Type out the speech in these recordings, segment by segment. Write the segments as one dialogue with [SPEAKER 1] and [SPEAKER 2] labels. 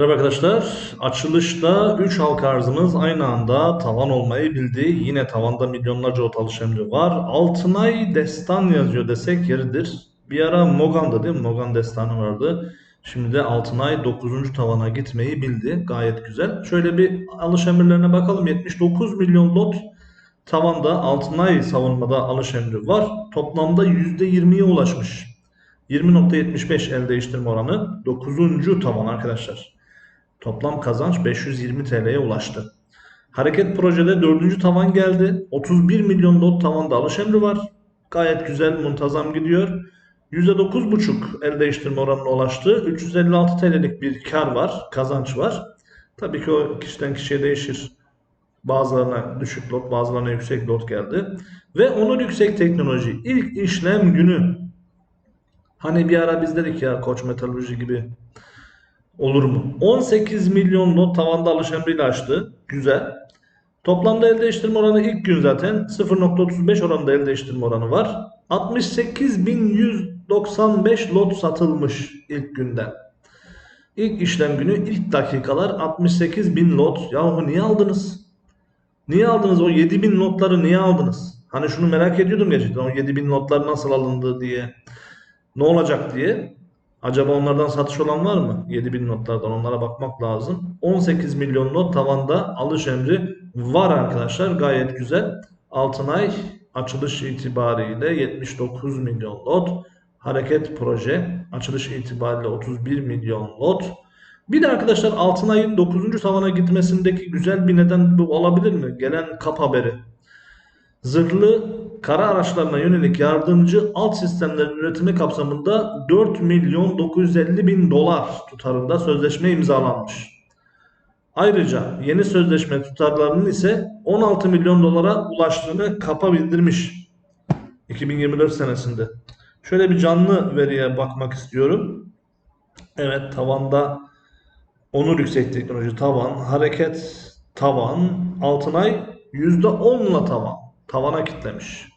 [SPEAKER 1] Merhaba arkadaşlar. Açılışta 3 halka arzımız aynı anda tavan olmayı bildi. Yine tavanda milyonlarca ot alış emri var. Altınay Destan yazıyor desek yeridir. Bir ara Mogan'da değil mi? Mogan Destanı vardı. Şimdi de Altınay 9. tavana gitmeyi bildi. Gayet güzel. Şöyle bir alış emirlerine bakalım. 79 milyon lot tavanda Altınay savunmada alış emri var. Toplamda %20'ye ulaşmış. 20.75 el değiştirme oranı 9. tavan arkadaşlar. Toplam kazanç 520 TL'ye ulaştı. Hareket projede 4. tavan geldi. 31 milyon lot tavanda alış emri var. Gayet güzel, muntazam gidiyor. %9,5 el değiştirme oranına ulaştı. 356 TL'lik bir kar var, kazanç var. Tabii ki o kişiden kişiye değişir. Bazılarına düşük lot, bazılarına yüksek lot geldi. Ve Onur Yüksek Teknoloji ilk işlem günü. Hani bir ara biz dedik ya Koç Metalurji gibi olur mu? 18 milyon lot tavanda alış emriyle açtı. Güzel. Toplamda el değiştirme oranı ilk gün zaten 0.35 oranında el değiştirme oranı var. 68.195 lot satılmış ilk günden. İlk işlem günü ilk dakikalar 68.000 lot. Yahu niye aldınız? Niye aldınız o 7000 notları niye aldınız? Hani şunu merak ediyordum gerçekten o 7000 notlar nasıl alındı diye. Ne olacak diye. Acaba onlardan satış olan var mı? 7000 notlardan onlara bakmak lazım. 18 milyon not tavanda alış emri var arkadaşlar. Gayet güzel. Altınay açılış itibariyle 79 milyon lot. Hareket proje açılış itibariyle 31 milyon lot. Bir de arkadaşlar Altınay'ın 9. tavana gitmesindeki güzel bir neden bu olabilir mi? Gelen kap haberi. Zırhlı kara araçlarına yönelik yardımcı alt sistemlerin üretimi kapsamında 4 milyon 950 bin dolar tutarında sözleşme imzalanmış. Ayrıca yeni sözleşme tutarlarının ise 16 milyon dolara ulaştığını kapa bildirmiş 2024 senesinde. Şöyle bir canlı veriye bakmak istiyorum. Evet tavanda Onur Yüksek Teknoloji tavan, hareket tavan, Altınay %10'la tavan. Tavana kitlemiş.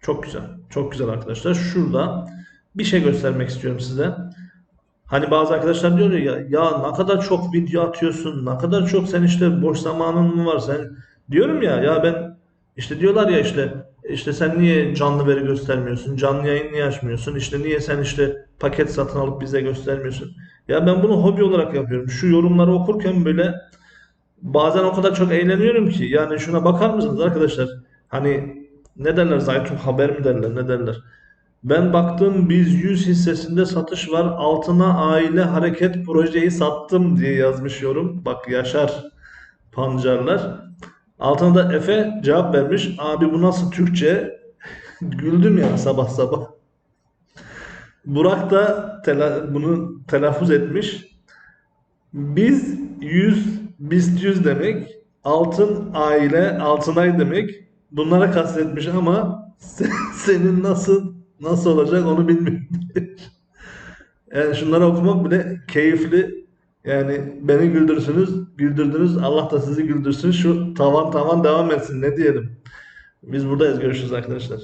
[SPEAKER 1] Çok güzel. Çok güzel arkadaşlar. Şurada bir şey göstermek istiyorum size. Hani bazı arkadaşlar diyor ya ya ne kadar çok video atıyorsun, ne kadar çok sen işte boş zamanın mı var sen diyorum ya ya ben işte diyorlar ya işte işte sen niye canlı veri göstermiyorsun, canlı yayın niye açmıyorsun, işte niye sen işte paket satın alıp bize göstermiyorsun. Ya ben bunu hobi olarak yapıyorum. Şu yorumları okurken böyle bazen o kadar çok eğleniyorum ki yani şuna bakar mısınız arkadaşlar? Hani ne derler Zaytun haber mi derler ne derler? Ben baktım biz 100 hissesinde satış var. Altına aile hareket projeyi sattım diye yazmış yorum. Bak Yaşar Pancarlar. Altına da Efe cevap vermiş. Abi bu nasıl Türkçe? Güldüm ya sabah sabah. Burak da tela- bunu telaffuz etmiş. Biz 100, biz 100 demek. Altın aile, altınay demek. Bunlara kastetmiş ama sen- senin nasıl nasıl olacak onu bilmiyorum. yani şunları okumak bile keyifli. Yani beni güldürsünüz, güldürdünüz. Allah da sizi güldürsün. Şu tavan tavan devam etsin. Ne diyelim? Biz buradayız. Görüşürüz arkadaşlar.